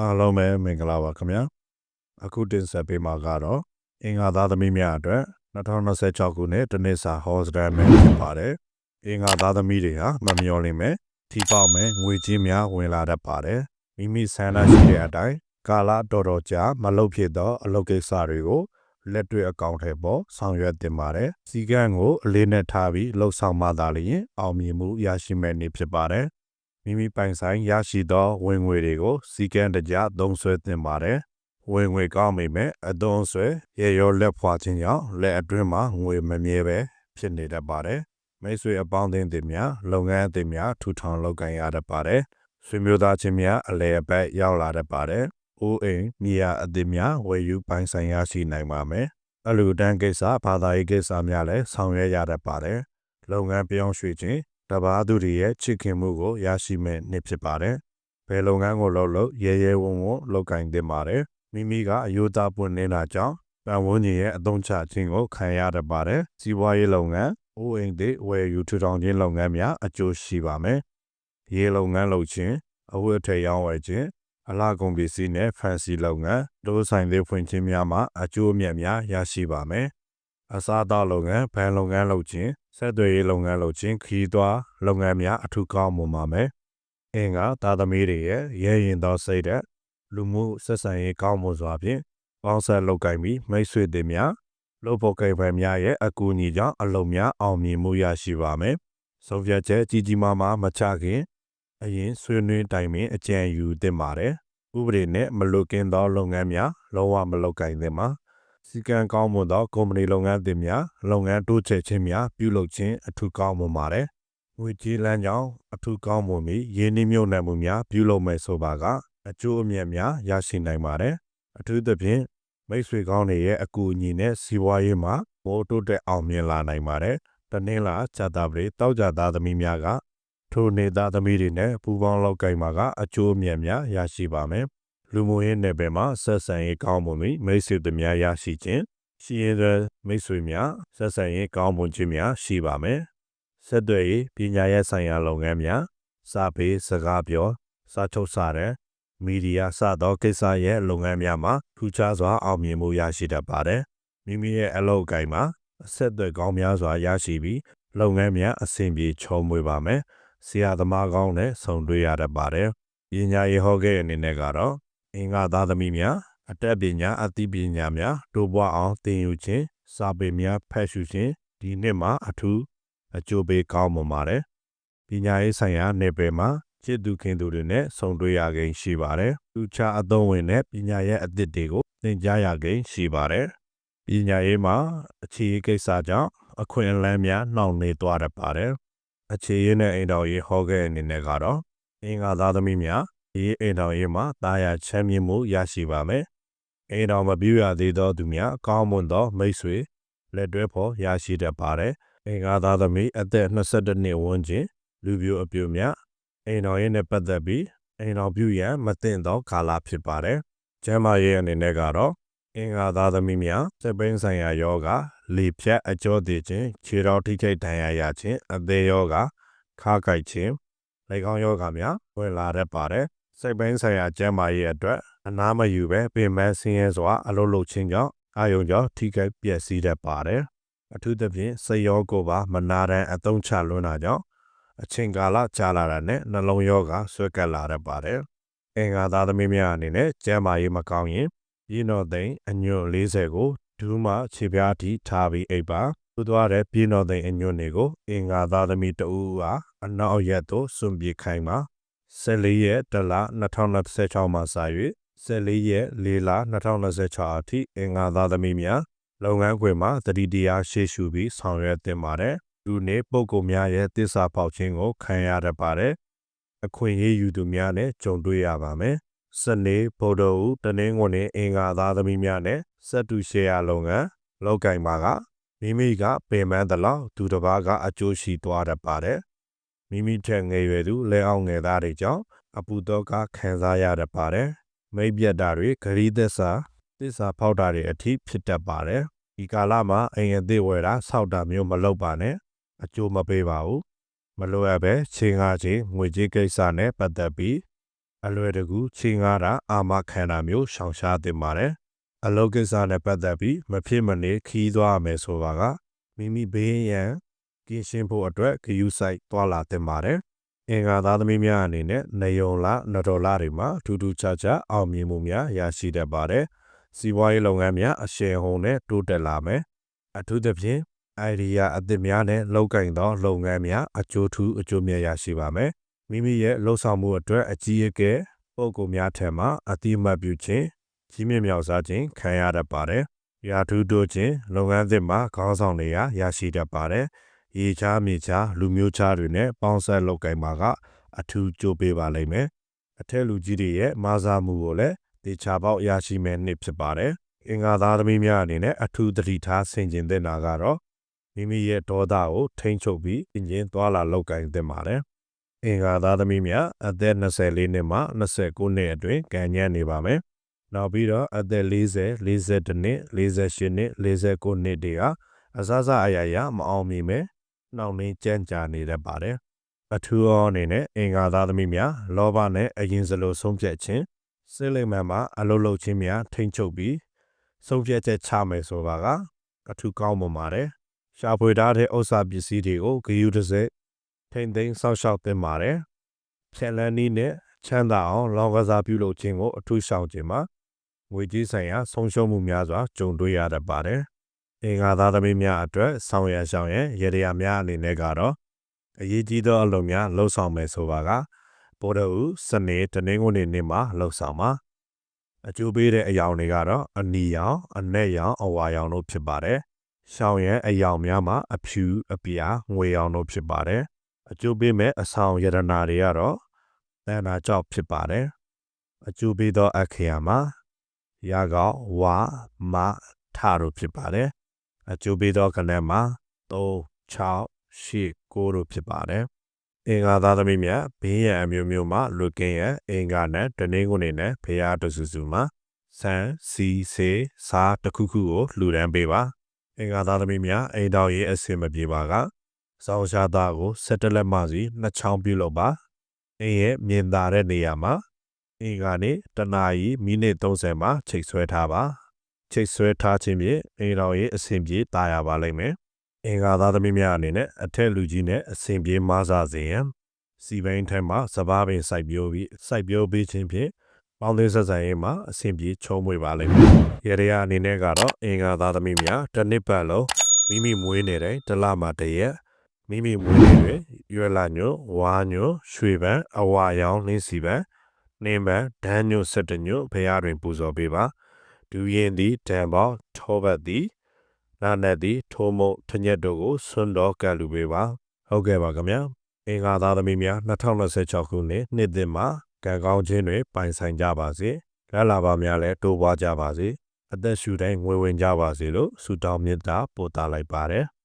အားလုံးပဲမင်္ဂလာပါခင်ဗျာအခုတင်ဆက်ပေးမှာကတော့အင်္ဂါသားသမီးများအတွက်2026ခုနှစ်တနစ်စာဟောစတန်မယ်ဖြစ်ပါတယ်အင်္ဂါသားသမီးတွေဟာမမျော်လင့်မဲ့ထိပေါက်မဲ့ငွေကြေးများဝင်လာတတ်ပါတယ်မိမိဆန္ဒရှိတဲ့အတိုင်းကာလတော်တော်ကြာမလုပ်ဖြစ်သောအလုပ်ကိစ္စတွေကိုလက်တွေ့အကောင့်ထဲပေါ်ဆောင်ရွက်တင်ပါတယ်စီကံကိုအလေးနဲ့ထားပြီးလှုပ်ဆောင်မှသာလျှင်အောင်မြင်မှုရရှိမဲ့နေ့ဖြစ်ပါတယ် မိမိပိုင်ဆိုင်ရရှိသောဝင်ငွေတွေကိုစီကံတကြသုံးဆွဲတင်ပါတယ်။ဝင်ငွေကောင်းမိမဲ့အသွင်ဆွဲရေရောလက်ဖွာခြင်းကြောင့်လက်အတွင်းမှာငွေမမြဲပဲဖြစ်နေတတ်ပါတယ်။မိတ်ဆွေအပေါင်းအသင်းတွေများလုပ်ငန်းအသင်းများထူထောင်လုပ်ကိုင်ရတတ်ပါတယ်။ဆွေမျိုးသားချင်းများအလဲအပတ်ရောက်လာတတ်ပါတယ်။အိုးအိမ်မြေယာအသင်းများဝယ်ယူပိုင်ဆိုင်ရရှိနိုင်ပါမယ်။အလူတန်းကိစ္စဘာသာရေးကိစ္စများလည်းဆောင်ရွက်ရတတ်ပါတယ်။လုပ်ငန်းပြောင်းရွှေ့ခြင်း တဘာသူတွေရဲ့ချစ်ခင်မှုကိုရရှိမဲ့နှစ်ဖြစ်ပါတယ်။ဘယ်လုပ်ငန်းကိုလုပ်လို့ရဲရဲဝံ့ဝံ့လုပ်ကင်တင်ပါတယ်။မိမိကအယိုးသားပွင့်နေတာကြောင့်ပန်ဝန်းကျင်ရဲ့အသုံးချခြင်းကိုခံရတတ်ပါတယ်။စီးပွားရေးလုပ်ငန်း၊အိုးအိမ်တွေဝယ်ယူထူထောင်ခြင်းလုပ်ငန်းများအကျိုးရှိပါမယ်။ရေလုပ်ငန်းလုပ်ခြင်း၊အဝတ်အထည်ရောင်းဝယ်ခြင်းအလားကုန်ပစ္စည်းနဲ့ဖန်စီလုပ်ငန်းဒိုးဆိုင်တွေဖွင့်ခြင်းများမှာအကျိုးအမြတ်များရရှိပါမယ်။ အစားအသောက်လုပ်ငန်း၊ဘဏ်လုပ်ငန်းလုပ်ခြင်းဆက်သွယ်ရေးလုပ်ငန်းလုပ်ခြင်းခီးသွွားလုပ်ငန်းများအထူးကောင်းမွန်ပါမယ်။အင်ကသာသမီတွေရဲ့ရဲရင်သောစိတ်တဲ့လူမှုဆက်ဆံရေးကောင်းမွန်စွာဖြင့်ပေါင်းဆက်လုပ်ကိုင်ပြီးမိတ်ဆွေတွေများလုပ်ဖို့ကိန်းများရဲ့အကူအညီကြောင့်အလုံးများအောင်မြင်မှုရရှိပါမယ်။ဆုံးဖြတ်ချက်ကြီးကြီးမားမားမချခင်အရင်ဆွေးနွေးတိုင်ပင်အကြံယူသင့်ပါတယ်။ဥပဒေနဲ့မလွတ်ကင်းသောလုပ်ငန်းများလုံးဝမလုပ်ကိုင်သင့်ပါ။ စီကံကောင်းမွန်သောကုမ္ပဏီလုပ်ငန်းသစ်များလုပ်ငန်းတိုးချဲ့ခြင်းများပြုလုပ်ခြင်းအထူးကောင်းမွန်ပါတယ်။ငွေကြေးလမ်းကြောင်းအထူးကောင်းမွန်ပြီးရင်းနှီးမြှုပ်နှံမှုများပြုလုပ်မယ်ဆိုပါကအကျိုးအမြတ်များရရှိနိုင်ပါတယ်။အထူးသဖြင့်မိတ်ဆွေကောင်းတွေရဲ့အကူအညီနဲ့စီးပွားရေးမှာမိုးတိုးတက်အောင်မြင်လာနိုင်ပါတယ်။တနင်္လာဇာတာပရိတောက်ကြသားသမီးများကထိုနေသားသမီးတွေနဲ့ပူးပေါင်းလုပ်ကိုင်မှာကအကျိုးအမြတ်များရရှိပါမယ်။ လူမှုရေးနယ်ပယ်မှာဆက်ဆံရေးကောင်းမွန်ပြီးမိတ်ဆွေတို့များရရှိခြင်းရှိရတဲ့မိတ်ဆွေများဆက်ဆံရေးကောင်းမွန်ခြင်းများရှိပါမယ်ဆက်သွယ်ရေးပညာရေးဆိုင်ရာလုပ်ငန်းများစာပေစကားပြောစာချုပ်စာတဲ့မီဒီယာစသောကိစ္စရဲ့လုပ်ငန်းများမှာထူးခြားစွာအောင်မြင်မှုရရှိတတ်ပါတယ်မိမိရဲ့အလုပ်အကိုင်မှာအဆက်အသွယ်ကောင်းများစွာရရှိပြီးလုပ်ငန်းများအဆင်ပြေချုံမွေပါမယ်ဆရာသမားကောင်းနဲ့ဆုံတွေ့ရတတ်ပါတယ်ပညာရေးဟောခဲ့အနေနဲ့ကတော့ အင်္ဂါသားသမီးများအတတ်ပညာအသိပညာများတိုးပွားအောင်သင်ယူခြင်းစာပေများဖတ်ရှုခြင်းဒီနှစ်မှာအထူးအကျိုးပေးကောင်းမွန်ပါတယ်ပညာရေးဆိုင်ရာနယ်ပယ်မှာချစ်သူခင်သူတွေနဲ့ဆုံတွေ့ရခြင်းရှိပါတယ်သူချအသုံးဝင်တဲ့ပညာရဲ့အသစ်တွေကိုသင်ကြားရခြင်းရှိပါတယ်ပညာရေးမှာအခြေရေးကိစ္စကြောင့်အခွင့်အလမ်းများနှောင့်နှေးသွားတတ်ပါတယ်အခြေရေးနဲ့အိမ်တော်ရေးဟောခဲ့အနေနဲ့ကတော့အင်္ဂါသားသမီးများ ဒီအိမ်တော်ရေးမှာတာယာချမ်းမြေ့မှုရရှိပါမယ်။အိမ်တော်မပြည့်ရသေးသောသူများကောင်းမွန်သောမိတ်ဆွေလက်တွဲဖို့ရရှိတတ်ပါတယ်။အင်္ဂါသားသမီးအသက်22နှစ်ဝန်းကျင်လူပြိုအပြိုများအိမ်တော်ရေးနဲ့ပတ်သက်ပြီးအိမ်တော်ပြုရန်မသင့်သောကာလဖြစ်ပါတယ်။ကျမ်းမာရေးအနေနဲ့ကတော့အင်္ဂါသားသမီးများစပိန်ဆိုင်ရာယောဂလေဖြတ်အကျော်တည်ခြင်းခြေတော်ထိခိုက်ဒဏ်ရာရခြင်းအသေးယောဂခါကိုက်ခြင်းလက်ကောင်းယောဂများဝင်လာတတ်ပါတယ် စိတ်ပိုင်းဆိုင်ရာကျန်းမာရေးအတွက်အနားမယူပဲပင်ပန်းဆင်းရဲစွာအလုပ်လုပ်ခြင်းကြောင့်အာယုံကြောင့်ထိခိုက်ပျက်စီးတတ်ပါတယ်။အထူးသဖြင့်စိတ်ရောကိုယ်ပါမနာတမ်းအသုံးချလွန်းတာကြောင့်အချိန်ကာလကြာလာတာနဲ့နှလုံးရောဂါဆွဲကပ်လာတတ်ပါတယ်။အင်္ဂါသားသမီးများအနေနဲ့ကျန်းမာရေးမကောင်းရင်ရင်းတော်သိမ်းအညွန့်40ကိုဒူးမှခြေပြားထိထားပြီးအိပ်ပါသူသွားတဲ့ပြင်းတော်သိမ်းအညွန့်တွေကိုအင်္ဂါသားသမီးတဦးအားအနောက်ရက်သို့စွန့်ပြေခိုင်းပါ 14ရက်တလ2026မှာစ၍14ရက်4လ2026အထိအင်္ဂါသားသမီးများလုပ်ငန်းခွင်မှာတတိတရားရှေ့ရှုပြီးဆောင်ရွက်တင်ပါတယ်။လူနေပုဂ္ဂိုလ်များရဲ့တစ္ဆာပေါက်ခြင်းကိုခံရတတ်ပါတယ်။အခွင့်အရေးယူသူများနဲ့ကြုံတွေ့ရပါမယ်။စနေဗုဒ္ဓဟူးတနင်္ဂနွေအင်္ဂါသားသမီးများနဲ့စက်တူရှယ်ယာလုပ်ငန်းလောက်ကင်ပါကမိမိကပင်ပန်းသလောက်သူတစ်ပါးကအကျိုးရှိသွားတတ်ပါတယ် မိမိထက်ငယ်ရွယ်သူလက်အောင်ငယ်သားတွေကြောင့်အပူတော့ကခံစားရတတ်ပါတယ်။မိတ်ပြတ်တာတွေဂရီးသက်စာသစ္စာဖောက်တာတွေအထိဖြစ်တတ်ပါတယ်။ဒီကာလမှာအိမ်အသေးဝယ်တာစောက်တာမျိုးမလုပ်ပါနဲ့အကျိုးမပေးပါဘူး။မလိုအပ်ပဲချင်းကားချင်းငွေကြေးကိစ္စနဲ့ပတ်သက်ပြီးအလွယ်တကူချင်းကားတာအာမခံတာမျိုးရှောင်ရှားသင့်ပါတယ်အလုပ်ကိစ္စနဲ့ပတ်သက်ပြီးမဖြစ်မနေခီးသွားရမယ်ဆိုပါကမိမိဘေးရန် ကင်းရှင်းဖို့အတွက်ဂယူဆိုင်သွားလာသင့်ပါတယ်အင်္ဂါသားသမီးများအနေနဲ့နေယုံလနတော်လာတွေမှာထူးထူးခြားခြားအောင်မြင်မှုများရရှိတတ်ပါတယ်စီးပွားရေးလုပ်ငန်းများအရှိန်ဟုန်နဲ့တိုးတက်လာမယ်အထူးသဖြင့် idea အသစ်များနဲ့လောက်ကင်သောလုပ်ငန်းများအကျိုးထူးအကျိုးမြတ်ရရှိပါမယ်မိမိရဲ့လှုပ်ဆောင်မှုအတွက်အကြီးအကဲပုံကိုများထက်မှအတိအမှတ်ပြုခြင်းကြီးမြင့်မြောက်စားခြင်းခံရတတ်ပါတယ်ရာထူးတိုးခြင်းလုပ်ငန်းသစ်မှာခေါင်းဆောင်တွေရရရှိတတ်ပါတယ် ရေချားမြေချားလူမျိုးခြားတွေနဲ့ပေါင်းဆက်လုပ်ကိုင်မှာကအထူးကြိုးပေးပါလိမ့်မယ်အထက်လူကြီးတွေရဲ့မာစားမှုကိုလည်းတေချာပေါက်ရရှိမယ်နှစ်ဖြစ်ပါတယ်အင်္ဂါသားသမီးများအနေနဲ့အထူးသတိထားဆင်ခြင်သင့်တာကတော့မိမိရဲ့ဒေါသကိုထိန်းချုပ်ပြီးအရင်သွားလာလောက်ကင်သင့်ပါတယ်။အင်္ဂါသားသမီးများအသက်24နှစ်မှ29နှစ်အတွင်းကံညံ့နေပါမယ်။နောက်ပြီးတော့အသက်40 42နှစ်48နှစ်49နှစ်တွေက အစစအရာရာမအောင်မြင်ပဲ နှောင့်နှင်းကြမ်းကြာနေတတ်ပါတယ်။အထူးအောအနေနဲ့အင်္ဂါသားသမီးများလောဘနဲ့အရင်စလိုဆုံးဖြတ်ခြင်းစိတ်လိမ္မာန်မှာအလုလုချင်းများထိန်းချုပ်ပြီးဆုံးဖြတ်ချက်ချမယ်ဆိုပါကအထူးကောင်းမွန်ပါတယ်။ရှာဖွေထားတဲ့ဥစ္စာပစ္စည်းတွေကိုဂယူတစ်စက်ထိမ့်သိမ်းစောင့်ရှောက်သင့်ပါတယ်။ဖြက်လန်းနည်းနဲ့ချမ်းသာအောင်လောင်ကစားပြုလုပ်ခြင်းကိုအထူးရှောင်ခြင်းမှာငွေကြေးဆိုင်ရာဆုံးရှုံးမှုများစွာကြုံတွေ့ရတတ်ပါတယ်။ အင်္ဂါသားသမီးများအတွက်ဆောင်ရရှောင်ရဲ့ရေရာများအနေနဲ့ကတော့အရေးကြီးသောအလုပ်များလှုပ်ဆောင်မယ်ဆိုပါကဗုဒ္ဓဦးစနေတနင်္ဂနွေနေ့မှာလှုပ်ဆောင်ပါအကျိုးပေးတဲ့အယောင်တွေကတော့အနီရောင်အနက်ရောင်အဝါရောင်တို့ဖြစ်ပါတယ်။ရှောင်းရဲ့အယောင်များမှာအဖြူအပြာငွေရောင်တို့ဖြစ်ပါတယ်။အကျိုးပေးမဲ့အဆောင်ယရနာတွေကတော့တန်တာကြောက်ဖြစ်ပါတယ်။အကျိုးပေးသောအခရာမှာရကောက်ဝါမထတို့ဖြစ်ပါတယ်။ အကျိုးပေးသောကဏ္ဍမှာ3 6 8 9တို့ဖြစ်ပါတယ်။အင်္ဂါသားသမီးများဘေးရန်အမျိုးမျိုးမှလွတ်ကင်းရန်အင်္ဂါနဲ့တနင်္ဂနွေနဲ့ဖရာတဆူဆူမှာဆန်စီစေစားတစ်ခုခုကိုလှူဒန်းပေးပါအင်္ဂါသားသမီးများအိမ်တော်ရေးအဆင်မပြေပါကစောင်းရှားသားကိုဆက်တလက်မှစီနှစ်ချောင်းပြုလုပ်ပါအင်းရဲ့မြင်သာတဲ့နေရာမှာအင်္ဂါနေ့တနာရီမိနစ်30မှာချိတ်ဆွဲထားပါ ချိတ်ဆွဲထားခြင်းဖြင့်အိမ်တော်ရေးအဆင်ပြေတာယာပါလိမ့်မယ်အင်္ဂါသားသမီးများအနေနဲ့အထက်လူကြီးနဲ့အဆင်ပြေမဆာစေရန်စီဘိန်းထဲမှာစပားပင်စိုက်ပျိုးပြီးစိုက်ပျိုးပေးခြင်းဖြင့်ပေါင်းသင်းဆက်ဆံရေးမှာအဆင်ပြေချုံးမွေပါလိမ့်မယ်။ရေရအနေနဲ့ကတော့အင်္ဂါသားသမီးများတစ်နှစ်ပတ်လုံးမိမိမွေးနေတဲ့တလမှာတရက်မိမိမွေးနေတဲ့ရွယ်လာညိုဝါညိုရွှေပန်းအဝါရောင်လင်းစီပန်းနှင်းပန်းဒန်းညိုဆက်တညိုဘုရားတွင်ပူဇော်ပေးပါ ဒူရင်သည်တံပေါထောဘတ်သည်နာနဲ့သည်ထိုးမုံထညက်တို့ကိုဆွန်းတော်ကလူပေးပါဟုတ်ကဲ့ပါခင်ဗျာအင်္ဂါသားသမီးများ2026ခုနှစ်နှစ်သစ်မှာကံကောင်းခြင်းတွေပိုင်ဆိုင်ကြပါစေ။လက်လာပါများလည်းတိုးပွားကြပါစေ။အသက်ရှူတိုင်းငွေဝင်ကြပါစေလို့ဆုတောင်းမေတ္တာပို့သလိုက်ပါတယ်။